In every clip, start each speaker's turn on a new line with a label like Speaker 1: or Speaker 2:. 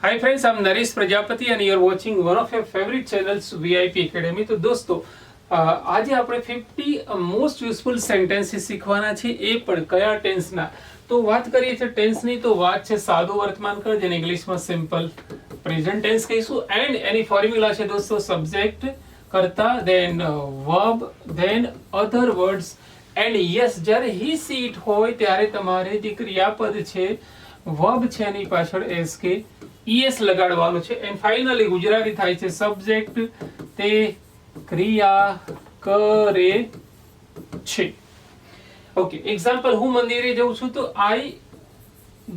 Speaker 1: Hi I am Naresh Prajapati and you are one one of your favourite channels VIP academy तो दोस्तों આજે આપણે fifty most useful sentences શીખવાના છે એ પણ કયા ટેન્સના તો વાત કરીએ છીએ ટેન્સની તો વાત છે સાદું વર્તમાનકાળ જેને ઇંગ્લિશમાં સિમ્પલ પ્રેઝન્ટ ટેન્સ કહીશું એન્ડ એની ફોર્મ્યુલા છે દોસ્તો સબ્જેક્ટ કરતા then verb then other words and yes જ્યારે હી સી ઇટ હોય ત્યારે તમારે જે ક્રિયાપદ છે વર્બ છે એની પાછળ એસ કે ઈએસ લગાડવાનું છે. એન્ડ ફાઇનલી ગુજરાતી થાય છે સબ્જેક્ટ તે ક્રિયા કરે છે. ઓકે એક્ઝામ્પલ હું મંદિરે જઉં છું તો આઈ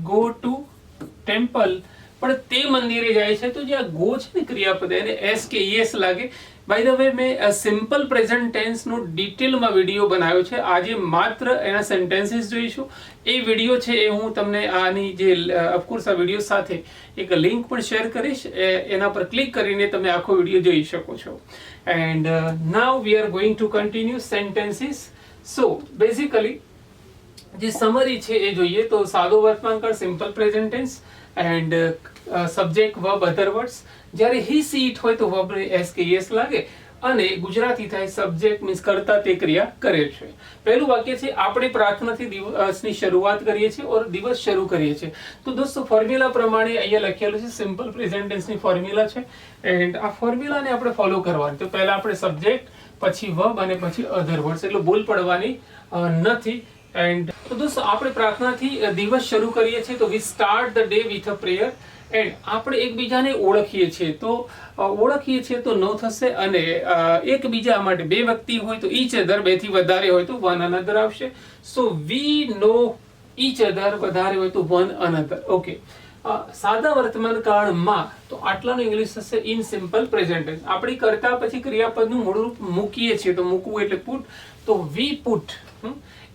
Speaker 1: ગો ટુ ટેમ્પલ પણ તે મંદિરે જાય છે તો જે આ ગો છે ને ક્રિયાપદ, એને એસ કે ઈએસ લાગે. બાય ધ વે મેં સિમ્પલ પ્રેઝન્ટ ટેન્સનો ડિટેલમાં વીડિયો બનાવ્યો છે. આજે માત્ર એના સેન્ટેન્સીસ જોઈશું. એ વીડિયો છે એ હું તમને આની જે અફકોર્સ આ વીડિયો સાથે એક લિંક પણ શેર કરીશ. એના પર ક્લિક કરીને તમે આખો વીડિયો જોઈ શકો છો. And now we are going to continue sentences so basically જે સમરી છે એ જોઈએ તો સાદો વર્તમાનકાળ simple present tense and subject verb other words જ્યારે હી સીટ હોય તો વર્બ એસ કે એસ લાગે. અને ગુજરાતી થાય સબ્જેક્ટ મીન્સ કરતા તે ક્રિયા કરે છે. પહેલું વાક્ય છે, આપણે પ્રાર્થનાથી દિવસની શરૂઆત કરીએ છીએ ઓર દિવસ શરૂ કરીએ છીએ. તો દોસ્તો ફોર્મ્યુલા પ્રમાણે અહીંયા લખેલું છે સિમ્પલ પ્રેઝન્ટ ટેન્સની ફોર્મ્યુલા છે. એન્ડ આ ફોર્મ્યુલાને આપણે ફોલો કરવાની. તો પહેલાં આપણે સબ્જેક્ટ પછી વર્બ અને પછી અધર વર્ડ્સ એટલે ભૂલ પડવાની નથી. એન્ડ તો દોસ્તો, આપણે પ્રાર્થનાથી દિવસ શરૂ કરીએ છીએ. તો we start the day with a prayer and આપણે એકબીજાને ઓળખીએ છીએ. તો ઓળખીએ છીએ તો નો થશે અને એકબીજા માટે બે વ્યક્તિ હોય તો ઈચ અધર બેથી વધારે હોય તો વન અનધર આવશે. સો વી નો ઈચ અધર વધારે હોય તો વન અનધર ઓકે સાદા વર્તમાન કાળમાં તો આટલાનું ઇંગ્લિશ થશે ઇન સિમ્પલ પ્રેઝન્ટ ટેન્સ આપણે કરતા પછી ક્રિયાપદનું મૂળ રૂપ મૂકીએ છીએ. તો મૂકવું એટલે પુટ તો we put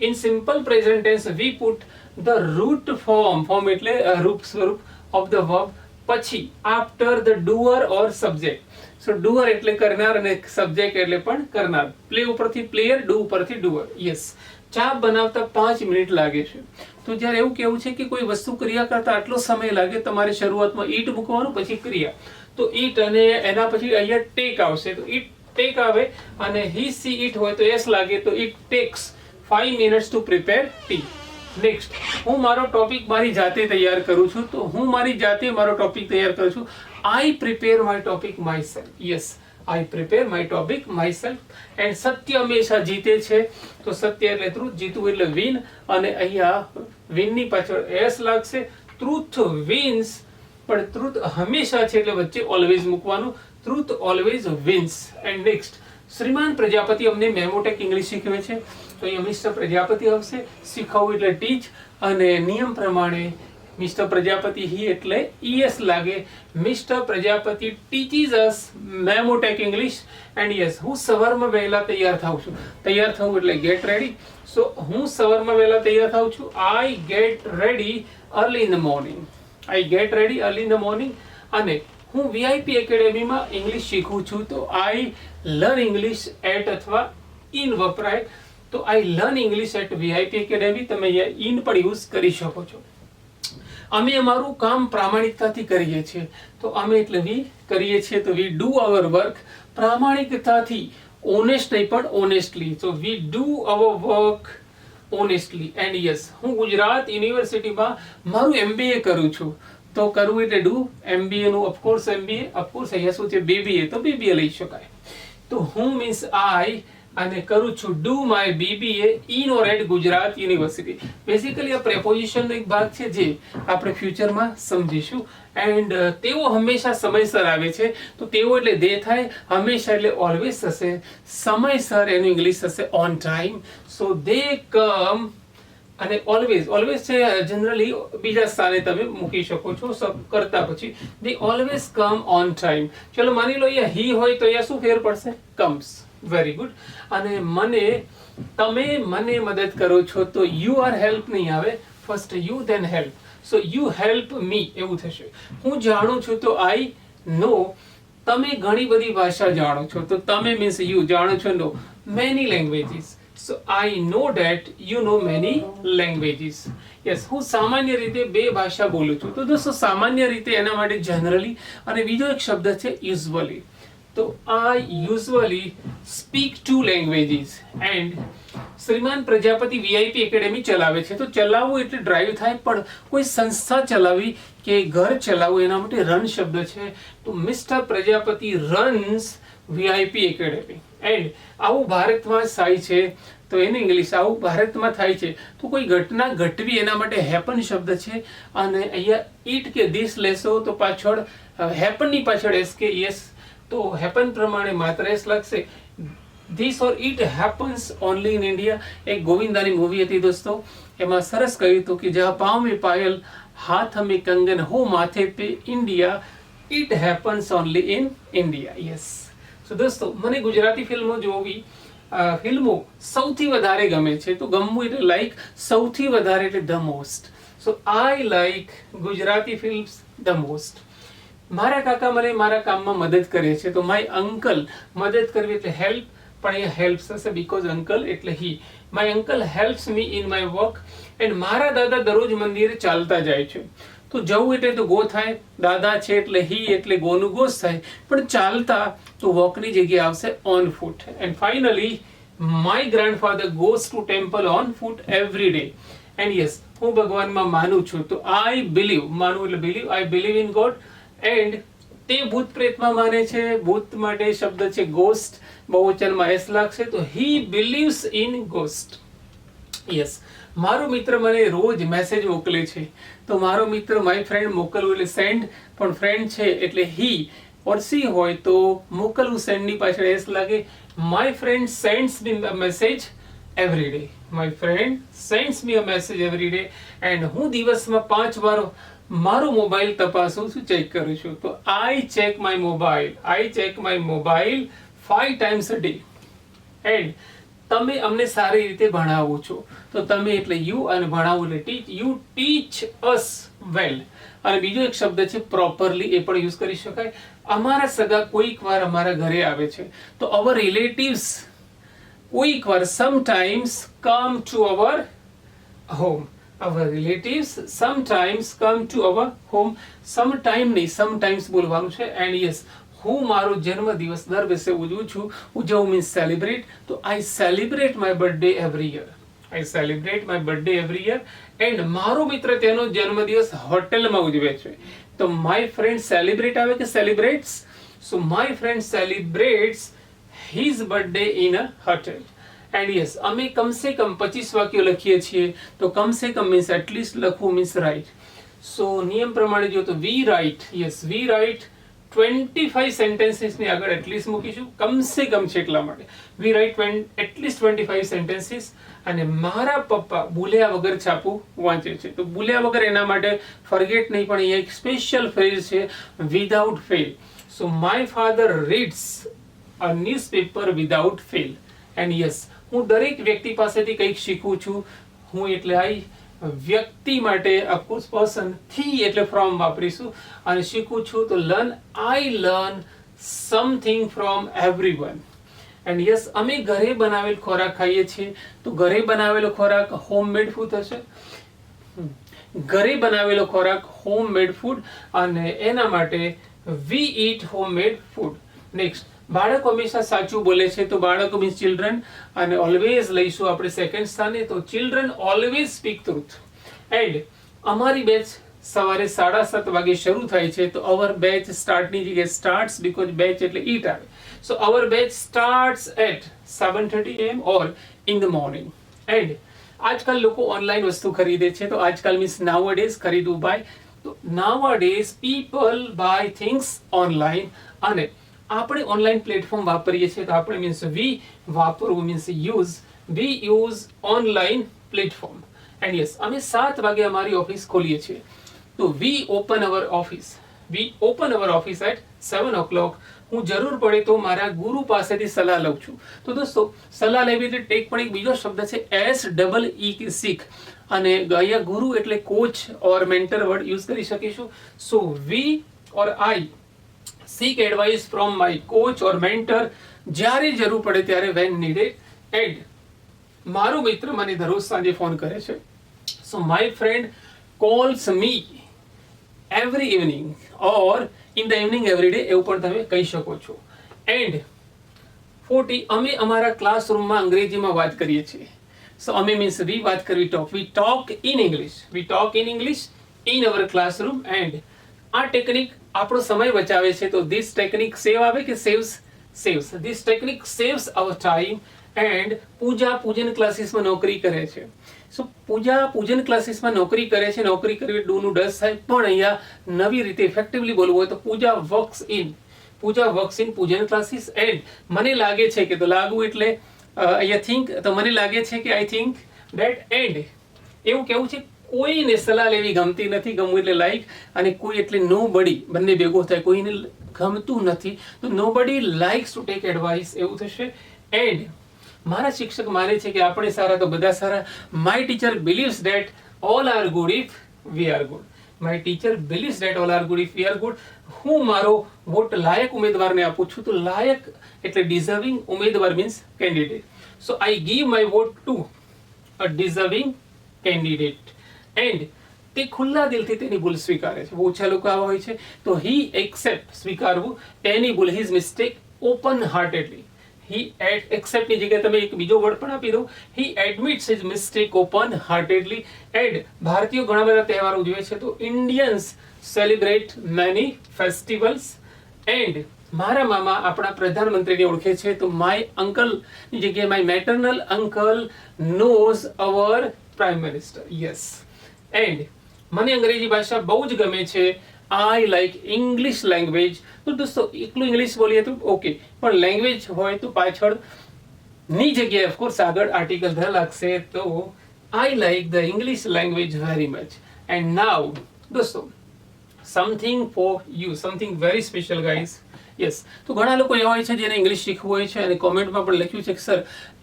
Speaker 1: in simple present tense we put the root form form એટલે રૂપ સ્વરૂપ ઓફ ધ વર્બ પછી after the doer or subject so doer એટલે કરનાર અને સબ્જેક્ટ એટલે પણ કરનાર. પ્લે ઉપરથી પ્લેયર ડુ ઉપરથી ડુઅર યસ ચા બનાવતા પાંચ મિનિટ લાગે છે. તો જ્યારે એવું કેવું છે કે કોઈ વસ્તુ ક્રિયા કરતા આટલો સમય લાગે, તમારે શરૂઆતમાં ઈટ મૂકવાનું, પછી ક્રિયા. તો ઈટ અને એના પછી અહીંયા ટેક આવશે. તો ઈટ ટેક આવે અને હી સી ઈટ હોય તો એસ લાગે, તો it takes five minutes to prepare tea next હું મારો ટોપિક મારી જાતે તૈયાર કરું છું. તો હું મારી જાતે મારો ટોપિક તૈયાર કરું છું. I prepare my topic myself yes I prepare my topic myself and સત્ય હંમેશા જીતે છે. તો સત્ય એટલે ટ્રુથ જીતવું એટલે વિન અને અહીંયા વિનની પાછળ એસ લાગશે. ટ્રુથ વિન્સ પણ ટ્રુથ હંમેશા છે એટલે વચ્ચે ઓલવેઝ મૂકવાનું. Truth always wins and next શ્રીમાન પ્રજાપતિ અમને મેમોટેક ઇંગ્લિશ શીખવે છે. તો અહીંયા મિસ્ટર પ્રજાપતિ આવશે. શીખવવું એટલે ટીચ અને નિયમ પ્રમાણે મિસ્ટર પ્રજાપતિ હી એટલે ઈએસ લાગે mister Prajapati teaches us memo tech English and yes હું સવારમાં વહેલા તૈયાર થાઉં છું તૈયાર થવું એટલે ગેટ રેડી સો હું સવારમાં વહેલા તૈયાર થાઉં છું I get ready early in the morning I get ready early in the morning અને હું વીઆઈપી એકેડેમીમાં ઇંગ્લિશ શીખું છું તો આઈ લર્ન ઇંગ્લિશ એટ અથવા ઇન વપરાય તો I learn English at VIP academy તમે ઇન પણ યુઝ કરી શકો છો અમે અમારું કામ પ્રામાણિકતાથી કરીએ છીએ. તો અમે એટલે વી કરીએ છીએ, તો વી ડુ અવર વર્ક પ્રામાણિકતાથી. ઓનેસ્ટ નહીં, પણ ઓનેસ્ટલી તો we do our work honestly and yes હું ગુજરાત યુનિવર્સિટીમાં મારું એમબીએ કરું છું. તો કરવું એટલે ડુ એમબીએ નું of course MBA of course અહીંયા શું છે બીબીએ તો બીબીએ લઈ શકાય. તો હું મીન્સ આઈ અને કરું છું do my BBA in or at Gujarat university. Basically આ પ્રેપોઝિશનનો એક ભાગ છે જે આપણે ફ્યુચરમાં સમજીશું. એન્ડ તેઓ હંમેશા સમયસર આવે છે. તો તેઓ એટલે દે થાય, હંમેશા એટલે ઓલવેઝ થશે સમયસર એનું ઇંગ્લિશ થશે ઓન ટાઈમ સો દે કમ અને ઓલવેઝ ઓલવેઝ છે જનરલી બીજા સ્થાને તમે મૂકી શકો છો, સબ કરતા પછી. They always come on time ચલો માની લો, અહીંયા હી હોય તો અહીંયા શું ફેર પડશે? કમ્સ વેરી ગુડ અને મને, તમે મને મદદ કરો છો તો યુ આર હેલ્પ નહીં આવે. First you then help so you help me એવું થશે. હું જાણું છું તો આઈ નો તમે ઘણી બધી ભાષા જાણો છો. તો તમે મીન્સ યુ જાણો છો know many languages so I know that you know many languages yes હું સામાન્ય રીતે બે ભાષા બોલું છું. તો દોસ્તો, સામાન્ય રીતે એના માટે જનરલી અને બીજો એક શબ્દ છે યુઝવલી તો I usually speak two languages and Shriman Prajapati VIP academy ચલાવે છે. તો ચલાવવું એટલે ડ્રાઈવ થાય, પણ કોઈ સંસ્થા ચલાવવી કે ઘર ચલાવવું, એના માટે રન શબ્દ છે. તો Mister Prajapati runs VIP academy and આવું ભારતમાં થાય છે, તો એને ઇંગ્લિશ આવું ભારતમાં થાય છે. તો કોઈ ઘટના ઘટવી એના માટે હેપન શબ્દ છે? અને અહીંયા ઈટ કે ધીસ લેશો તો પાછળ હેપનની પાછળ એસ કે યસ તો હેપન પ્રમાણે માત્ર એસ લાગશે. This or it happens only in India એક ગોવિંદાની મૂવી હતી દોસ્તો. એમાં સરસ કહ્યું હતું કે જ્યાં પાવ મેં પાયલ, હાથ મેં કંગન, હો માથે pay India it happens only in India yes so દોસ્તો મને ગુજરાતી ફિલ્મો જોવી ફિલ્મો સૌથી વધારે ગમે છે. તો ગમવું એટલે લાઈક સૌથી વધારે એટલે the most so I like Gujarati films the most મારા કાકા મને મારા કામમાં મદદ કરે છે. તો માય અંકલ મદદ કરવી એટલે હેલ્પ પણ એ હેલ્પ થશે બીકોઝ અંકલ એટલે he my uncle helps me in my work and મારા દાદા દરરોજ મંદિરે ચાલતા જાય છે. તો જવું એટલે તો ગો થાય, દાદા છે એટલે હી, એટલે ગોનું ગોસ થાય. પણ ચાલતા તો વોકની જગ્યાએ આવશે on foot and finally my grandfather goes to temple on foot every day and yes હું ભગવાનમાં માનું છું. તો આઈ બિલીવ માનું એટલે believe I believe in God and તે ભૂત પ્રેતમાં માને છે. ભૂત માટે શબ્દ છે ગોસ્ટ બહુવચનમાં એસ લાગશે. તો he believes in ghost yes મારો મિત્ર મને રોજ મેસેજ મોકલે છે. તો મારો મિત્ર માય ફ્રેન્ડ મોકલવું એટલે સેન્ડ પણ ફ્રેન્ડ છે એટલે હી ઓર સી હોય તો મોકલવું સેન્ડની પાછળ એસ લાગે. My friend sends me message every day my friend sends me a message every day and હું દિવસમાં પાંચ વાર મારો મોબાઈલ તપાસું છું ચેક કરું છું. તો I check my mobile I check my mobile five times a day and તમે અમને સારી રીતે ભણાવો છો. તો તમે એટલે યુ અને ભણાવવું એટલે ટીચ યુ ટીચ અસ વેલ અને બીજો એક શબ્દ છે પ્રોપરલી એ પણ યુઝ કરી શકાય. અમારા સગા કોઈક વાર અમારા ઘરે આવે છે. તો અવર રિલેટિવ્સ કોઈક વાર sometimes come to our home our relatives sometimes come to our home sometime નહીં સમટાઈમ્સ બોલવાનું છે. એન્ડ yes હું મારો જન્મદિવસ દર વર્ષે ઉજવું છું. ઉજવું મીન્સ સેલિબ્રેટ તો I celebrate my birthday every year I celebrate my birthday every year and મારો મિત્ર તેનો જન્મદિવસ હોટેલમાં ઉજવે છે. તો માય ફ્રેન્ડ સેલિબ્રેટ આવે કે celebrates so my friend celebrates his birthday in a hotel and yes અમે કમસે કમ પચીસ વાક્યો લખીએ છીએ. તો કમસે કમ મીન્સ એટલીસ્ટ લખવું મીન્સ રાઈટ સો નિયમ પ્રમાણે જો તો we write yes we write twenty five સેન્ટેન્સીસની આગળ એટલીસ્ટ મૂકીશું. કમસે કમ છે એટલા માટે we write at least twenty five sentences અને મારા પપ્પા બુલ્યા વગર છાપું વાંચે છે. તો બુલ્યા વગર એના માટે ફર્ગેટ નહીં, પણ અહીંયા એક સ્પેશિયલ ફ્રેઝ છે without fail so my father reads a newspaper without fail and yes હું દરેક વ્યક્તિ પાસેથી કંઈક શીખું છું. હું એટલે આઈ વ્યક્તિ માટે અફકોર્સ પર્સનથી એટલે ફ્રોમ વાપરીશું. અને શીખું છું તો learn I learn something from everyone and yes અમે ઘરે બનાવેલ ખોરાક ખાઈએ છીએ. તો ઘરે બનાવેલો ખોરાક હોમ મેડ ફૂડ હશે? ઘરે બનાવેલો ખોરાક હોમ મેડ ફૂડ અને એના માટે we eat home made food next બાળક હંમેશા સાચું બોલે છે, તો બાળકો મીન્સ ચિલ્ડ્રન અને ઓલવેઝ લઈશું આપણે સેકન્ડ સ્થાને, તો children always speak truth and અમારી બેચ સવારે સાડા સાત વાગે શરૂ થાય છે, તો અવર બેચ સ્ટાર્ટની જગ્યાએ સ્ટાર્ટ્સ બીકોઝ બેચ એટલે ઈટ આવે. So our batch starts at seven thirty AM or in the morning and આજકાલ લોકો ઓનલાઈન વસ્તુ ખરીદે છે, તો આજકાલ મીન્સ નાવ ડેઝ ખરીદવું બાય તો nowadays people buy things online અને આપણે ઓનલાઈન પ્લેટફોર્મ વાપરીએ છીએ તો આપણે મીન્સ વી વાપરવું means use we use online platform and yes અમે સાત વાગે અમારી ઓફિસ ખોલીએ છીએ. તો we open our office we open our office at seven o'clock હું જરૂર પડે તો મારા ગુરુ પાસેથી સલાહ લઉં છું. તો દોસ્તો, સલાહ લેવી એટલે ટેક પણ એક બીજો શબ્દ છે એસ ડબલ ઈ કે શીખ. અને અહીંયા ગુરુ એટલે coach or mentor word use કરી શકીશું. So we or I seek advice from my coach or mentor જ્યારે જરૂર પડે ત્યારે વેન નીડે એન્ડ મારો મિત્ર મને દરરોજ સાંજે ફોન કરે છે. So my friend calls me every evening or in the evening every day એવું પણ તમે કહી શકો છો. એન્ડ ફોર્ટી, અમે અમારા ક્લાસરૂમમાં અંગ્રેજીમાં વાત કરીએ છીએ. સો અમે મીન્સ વી વાત કરવી talk we talk in English we talk in English in our classroom and આ ટેકનિક આપણો સમય બચાવે છે. તો ધીસ ટેકનિક સેવ આવે કે saves saves this technique saves our time and Pooja Poojan ક્લાસીસમાં નોકરી કરે છે. સો પૂજા પૂજન ક્લાસીસમાં નોકરી કરે છે. નોકરી કરવી ડૂનું ડસ થાય. પણ અહીંયા નવી રીતે ઇફેક્ટિવલી બોલવું હોય તો Pooja works in Pooja works in Poojan classes and મને લાગે છે કે તો લાગુ એટલે અહીંયા થિંક તો મને લાગે છે કે આઈ થિંક ડેટ એન્ડ એવું કેવું છે? કોઈને સલાહ લેવી ગમતી નથી, ગમવું એટલે લાઈક અને કોઈ એટલે નો બડી બંને ભેગો થાય, કોઈને ગમતું નથી. તો નો બડી લાઇક્સ ટુ ટેક એડવાઇસ એવું થશે. એન્ડ મારા શિક્ષક માને છે કે આપણે સારા તો બધા સારા. My teacher believes that all are good if we are good my teacher believes that all are good if we are good હું મારો વોટ લાયક ઉમેદવારને આપું છું, તો લાયક એટલે ડિઝર્વિંગ ઉમેદવાર means candidate so I give my vote to a deserving candidate and તે ખુલ્લા દિલથી તેની ભૂલ સ્વીકારે છે. ઓછા લોકો આવા હોય છે. તો હી એક્સેપ્ટ સ્વીકારવું, એની ભૂલ his mistake openheartedly he at એક્સેપ્ટની જગ્યાએ તમે એક બીજો વર્ડ પણ આપી દો he admits his mistake openheartedly and ભારતીયો ઘણા બધા તહેવારો ઉજવે છે. તો Indians celebrate many festivals and મારા મામા આપણા પ્રધાનમંત્રીને ઓળખે છે. તો માય અંકલની જગ્યાએ my maternal uncle knows our prime minister yes and મને અંગ્રેજી ભાષા બહુ જ ગમે છે. આઈ લાઈક ઇંગ્લિશ લેંગ્વેજ તો દોસ્તો, એકલું ઇંગ્લિશ બોલીએ તો ઓકે પણ લેંગ્વેજ હોય તો પાછળની જગ્યાએ ઓફકોર્સ આગળ આર્ટિકલ ધ લાગશે. તો I like the English language very much and now દોસ્તો something for you something very special guys yes તો ઘણા લોકો એવા હોય છે જેને ઇંગ્લિશ શીખવું હોય છે અને કોમેન્ટમાં પણ લખ્યું છે કે sir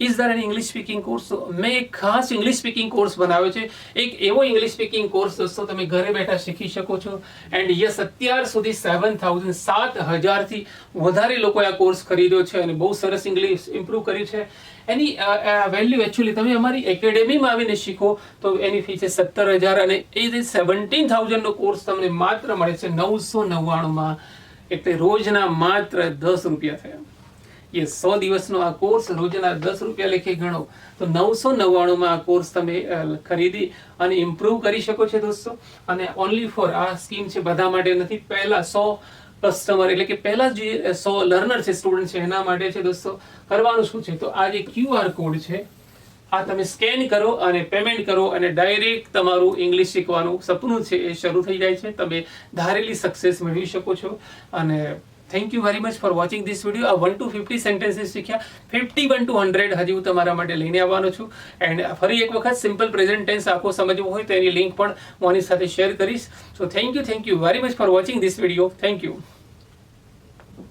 Speaker 1: is there an English speaking course મેં એક ખાસ ઇંગ્લિશ સ્પીકિંગ કોર્સ બનાવ્યો છે. એક એવો ઇંગ્લિશ સ્પીકિંગ કોર્સ દોસ્તો તમે ઘરે બેઠા શીખી શકો છો. એન્ડ યસ અત્યાર સુધી સેવન થાઉઝન્ડ સાત હજારથી વધારે લોકોએ આ કોર્સ ખરીદ્યો છે અને બહુ સરસ ઇંગ્લિશ ઇમ્પ્રૂવ કર્યું છે. એની વેલ્યુ એકચ્યુઅલી તમે અમારી એકેડેમીમાં આવીને શીખો તો એની ફી છે સત્તર હજાર અને એ જે સેવન્ટીન થાઉઝન્ડનો કોર્સ તમને માત્ર મળે છે નવસો નવ્વાણુંમાં. એટલે રોજના માત્ર દસ રૂપિયા થયા. એ સો દિવસનો આ કોર્સ રોજના દસ રૂપિયા લેખે ગણો, તો નવસો નવ્વાણુંમાં આ કોર્સ તમે ખરીદી અને ઇમ્પ્રૂવ કરી શકો છો દોસ્તો. અને ઓનલી ફોર આ સ્કીમ છે, બધા માટે નથી, પહેલા સો કસ્ટમર એટલે કે પહેલા જે સો લર્નર છે સ્ટુડન્ટ છે, એના માટે છે દોસ્તો. કરવાનું શું છે? તો આ જે ક્યુઆર કોડ છે આ તમે સ્કેન કરો અને પેમેન્ટ કરો અને ડાયરેક્ટ તમારું ઇંગ્લિશ શીખવાનું સપનું છે એ શરૂ થઈ જાય છે. તમે ધારેલી સક્સેસ મેળવી શકો છો. અને thank you very much for watching this video આ વન ટુ ફિફ્ટી સેન્ટેન્સીસ શીખ્યા. ફિફ્ટી વન ટુ હંડ્રેડ હજી હું તમારા માટે લઈને આવવાનો છું. એન્ડ ફરી એક વખત સિમ્પલ પ્રેઝન્ટ ટેન્સ આખો સમજવો હોય તો એની લિંક પણ હું આની સાથે શેર કરીશ. So thank you thank you very much for watching this video thank you